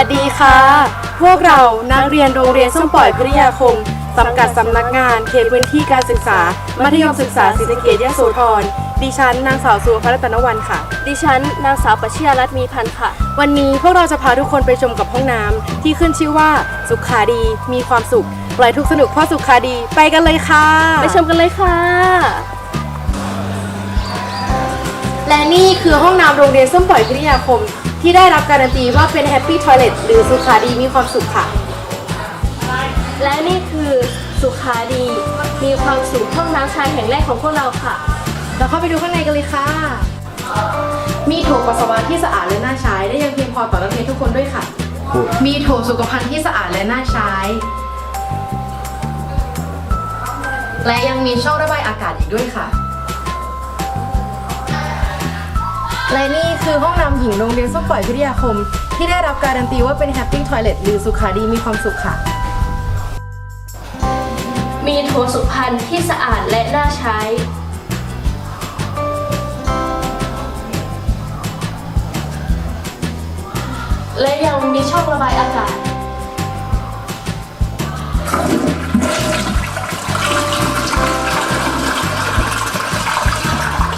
วัสดีค่ะ พวกเรานักเรียนโรงเรียนส้มปล่อยพิทยาคมสังกัดสำนักงานเขตพื้นที่การศึกษา มัธยมศึกษาศรีสะเกษยโสธร ดิฉันนางสาวสุวรรณรัตนวันค่ะ ดิฉันนางสาวปชยารัตน์มีพันธ์ค่ะ วันนี้พวกเราจะพาทุกคนไปชมกับห้องน้ำที่ขึ้นชื่อว่าสุขาดีมีความสุขปล่อยทุกสนุกเพราะสุขาดีไปกันเลยค่ะ ไปชมกันเลยค่ะ และนี่คือห้องน้ำโรงเรียนส้มปล่อยพิทยาคม ที่ได้รับการันตีว่าเป็น Happy Toilet หรือสุขาดีมีความสุขค่ะ และนี่คือสุขาดี มีความสุขห้องน้ำชายแห่งแรกของพวกเราค่ะ เราเข้าไปดูข้างในกันเลยค่ะ มีโถปัสสาวะที่สะอาดและน่าใช้และยังเพียงพอต่อนักเรียนทุกคนด้วยค่ะ มีโถสุขภัณฑ์ที่สะอาดและน่าใช้ และยังมีช่องระบายอากาศอีกด้วยค่ะ และนี่คือห้องน้ำหญิงโรงเรียนส้มปล่อยพิทยาคม ที่ได้รับการันตีว่าเป็นแฮปปี้ทัวเร็ตหรือสุขาดีมีความสุขค่ะ มีโถสุพรรณที่สะอาดและน่าใช้ และยังมีช่องระบายอากาศ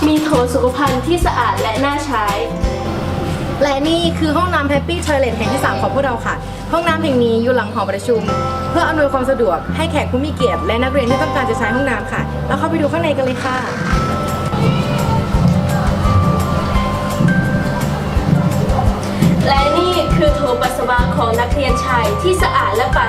มีโถสุขภัณฑ์ที่สะอาดและน่าใช้ และนี่คือห้องน้ำ Happy Toilet แห่งที่ 3 ของพวกเราค่ะ ห้องน้ำแห่งนี้อยู่หลังหอประชุม เพื่ออำนวยความสะดวกให้แขกผู้มีเกียรติและนักเรียนที่ต้องการจะใช้ห้องน้ำค่ะ เราเข้าไปดูข้างในกันเลยค่ะ และนี่คือโถปัสสาวะของนักเรียนชายที่สะอาดและปรา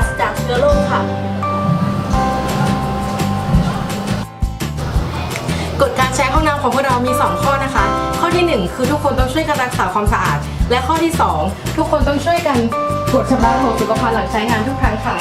ของพวกเรามี 2 ข้อนะคะ ข้อที่ 1 คือทุกคนต้องช่วยกันรักษาความสะอาด และข้อที่ 2 ทุกคนต้องช่วยกันตรวจชำระระบสุขภาพหลังใช้งานทุกครั้งค่ะ